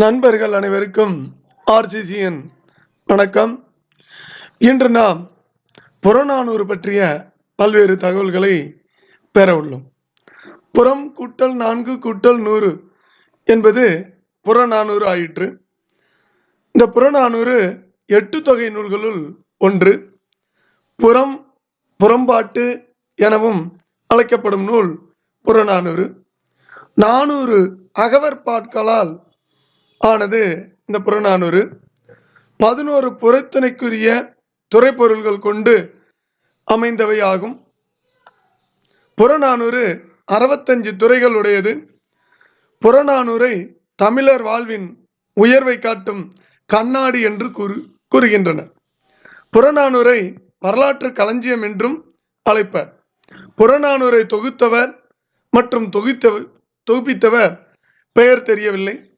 நண்பர்கள் அனைவருக்கும் ஆர்சிசியின் வணக்கம். இன்று நாம் புறநானூறு பற்றிய பல்வேறு தகவல்களை பெற உள்ளோம். புறம் கூட்டல் நான்கு கூட்டல் நூறு என்பது புறநானூறு ஆயிற்று. இந்த புறநானூறு எட்டு தொகை நூல்களுள் ஒன்று. புறம் புறம்பாட்டு எனவும் அழைக்கப்படும் நூல் புறநானூறு. நானூறு அகவற்பாட்களால் ஆனது இந்த புறநானூறு. பதினோரு புறத்திணைக்குரிய துறைப்பொருள்கள் கொண்டு அமைந்தவையாகும். புறநானூறு அறுபத்தஞ்சு துறைகள் உடையது புறநானூரை தமிழர் வாழ்வின் உயர்வை காட்டும் கண்ணாடி என்று கூறு கூறுகின்றனர். புறநானூரை வரலாற்று களஞ்சியம் என்றும் அழைப்பர். புறநானூரை தொகுத்தவர் மற்றும் தொகுத்த தொகுப்பித்தவர் பெயர் தெரியவில்லை.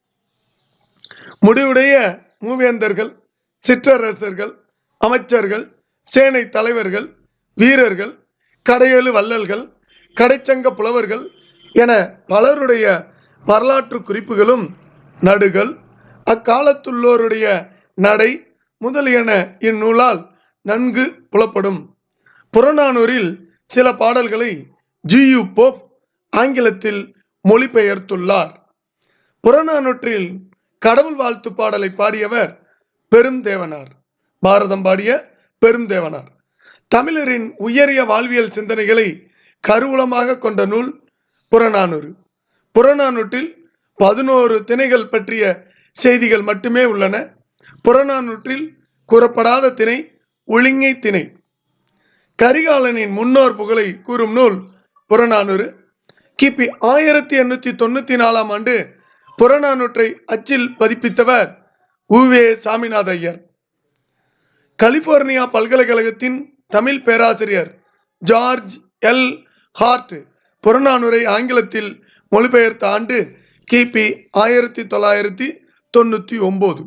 முடிவுடைய மூவேந்தர்கள் சிற்றரசர்கள் அமைச்சர்கள் சேனை தலைவர்கள் வீரர்கள் கடையெழு வள்ளல்கள் கடைச்சங்க புலவர்கள் என பலருடைய வரலாற்று குறிப்புகளும் நடுகள் அக்காலத்துள்ளோருடைய நடை முதலியன இந்நூலால் நன்கு புலப்படும். புறநானூரில் சில பாடல்களை ஜியு போப் ஆங்கிலத்தில் மொழிபெயர்த்துள்ளார். புறநானூற்றில் கடவுள் வாழ்த்து பாடலை பாடியவர் பெருந்தேவனார். பாரதம் பாடிய பெருந்தேவனார். தமிழரின் உயரிய வாழ்வியல் சிந்தனைகளை கருவூலமாக கொண்ட நூல் புறநானூறு. புறநானூற்றில் பதினோரு திணைகள் பற்றிய செய்திகள் மட்டுமே உள்ளன. புறநானூற்றில் கூறப்படாத திணை ஒழுங்கை திணை. கரிகாலனின் முன்னோர் புகழை கூறும் நூல் புறநானூறு. கிபி ஆயிரத்தி எண்ணூற்றி தொண்ணூற்றி நாலாம் ஆண்டு புறநானூற்றை அச்சில் பதிப்பித்தவர் உவே சாமிநாத ஐயர் கலிபோர்னியா பல்கலைக்கழகத்தின் தமிழ் பேராசிரியர் ஜார்ஜ் எல். ஹார்ட் புறநானூரை ஆங்கிலத்தில் மொழிபெயர்த்த ஆண்டு கிபி ஆயிரத்தி தொள்ளாயிரத்தி தொண்ணூற்றி ஒம்பது.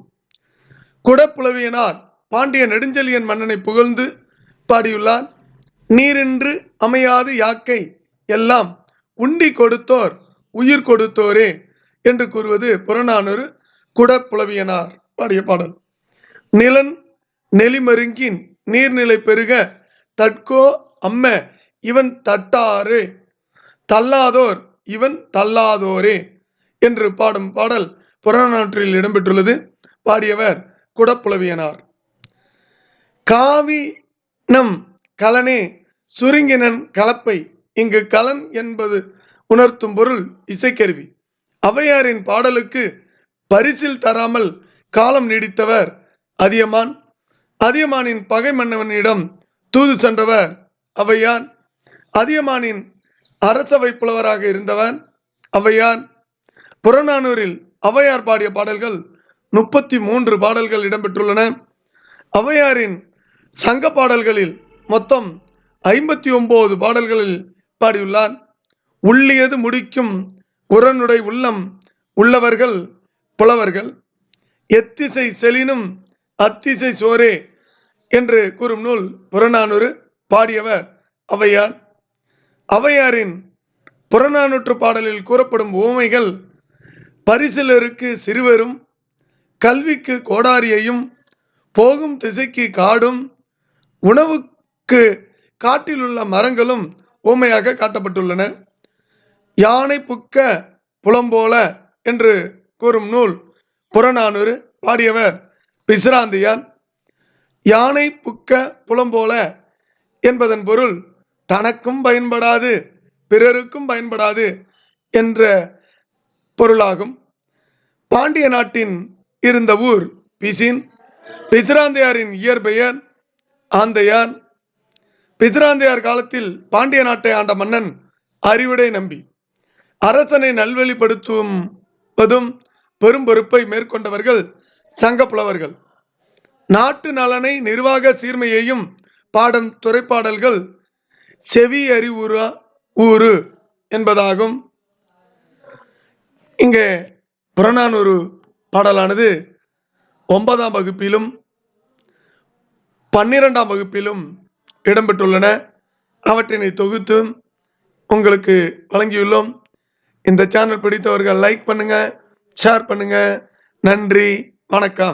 குடப்புலவியனார் பாண்டிய நெடுஞ்செழியன் மன்னனை புகழ்ந்து பாடியுள்ளார். நீரின்று அமையாது யாக்கை எல்லாம் உண்டி கொடுத்தோர் உயிர் கொடுத்தோரே என்று கூறுவது புறநானூறு குடப்புலவியனார் பாடிய பாடல். நிலன் நெலிமருங்கின் நீர்நிலை பெருக தட்கோ அம்ம இவன் தட்டாரே தள்ளாதோர் இவன் தள்ளாதோரே என்று பாடும் பாடல் புறநானூற்றில் இடம்பெற்றுள்ளது பாடியவர் குடப்புலவியனார். காவி நம் கலனே சுருங்கினன் கலப்பை இங்கு கலன் என்பது உணர்த்தும் பொருள் இசைக்கருவி. அவையாரின் பாடலுக்கு பரிசில் தராமல் காலம் நீடித்தவர் அதியமான். அதியமானின் பகை மன்னவனிடம் தூது சென்றவர் அவையான். அதியமானின் அரசவை புலவராக இருந்தவர் அவையான். புறநானூரில் அவையார் பாடிய பாடல்கள் முப்பத்தி மூன்று பாடல்கள் இடம்பெற்றுள்ளன. அவையாரின் சங்க பாடல்களில் மொத்தம் ஐம்பத்தி ஒன்பது பாடல்களில் பாடியுள்ளார் உள்ளியது முடிக்கும் உரனுடை உள்ளம் உள்ளவர்கள் புலவர்கள். எத்திசை செலினும் அத்திசை சோரே என்று கூறும் நூல் புறநானூறு பாடியவர் அவையார். அவையாரின் புறநானூற்று பாடலில் கூறப்படும் உவமைகள் பரிசிலருக்கு சிறுவரும் கல்விக்கு கோடாரியையும் போகும் திசைக்கு காடும் உணவுக்கு காட்டிலுள்ள மரங்களும் ஊமையாக காட்டப்பட்டுள்ளன. யானை புக்க புலம்போல என்று கூறும் நூல் புறநானூறு பாடியவர் பிசிராந்தியான் யானை புக்க புலம்போல என்பதன் பொருள் தனக்கும் பயன்படாது பிறருக்கும் பயன்படாது என்ற பொருளாகும். பாண்டிய நாட்டின் இருந்த ஊர் பிசின் பிசிராந்தையாரின் இயற்பெயர் ஆந்தையான். பிசிராந்தையார் காலத்தில் பாண்டிய நாட்டை ஆண்ட மன்னன் அறிவுடை நம்பி. அரசனை நல்வழிப்படுத்துவதும் பெரும் பொறுப்பை மேற்கொண்டவர்கள் சங்க புலவர்கள். நாட்டு நலனை நிர்வாக சீர்மையையும் பாடும் துறைப்பாடல்கள் செவி அறிவுரா ஊறு என்பதாகும். இங்கே புறநானூறு பாடலானது ஒன்பதாம் வகுப்பிலும் பன்னிரெண்டாம் வகுப்பிலும் இடம்பெற்றுள்ளன. அவற்றினை தொகுத்து உங்களுக்கு வழங்கியுள்ளோம். இந்த சேனல் பிடித்தவர்கள் லைக் பண்ணுங்க ஷேர் பண்ணுங்க. நன்றி வணக்கம்.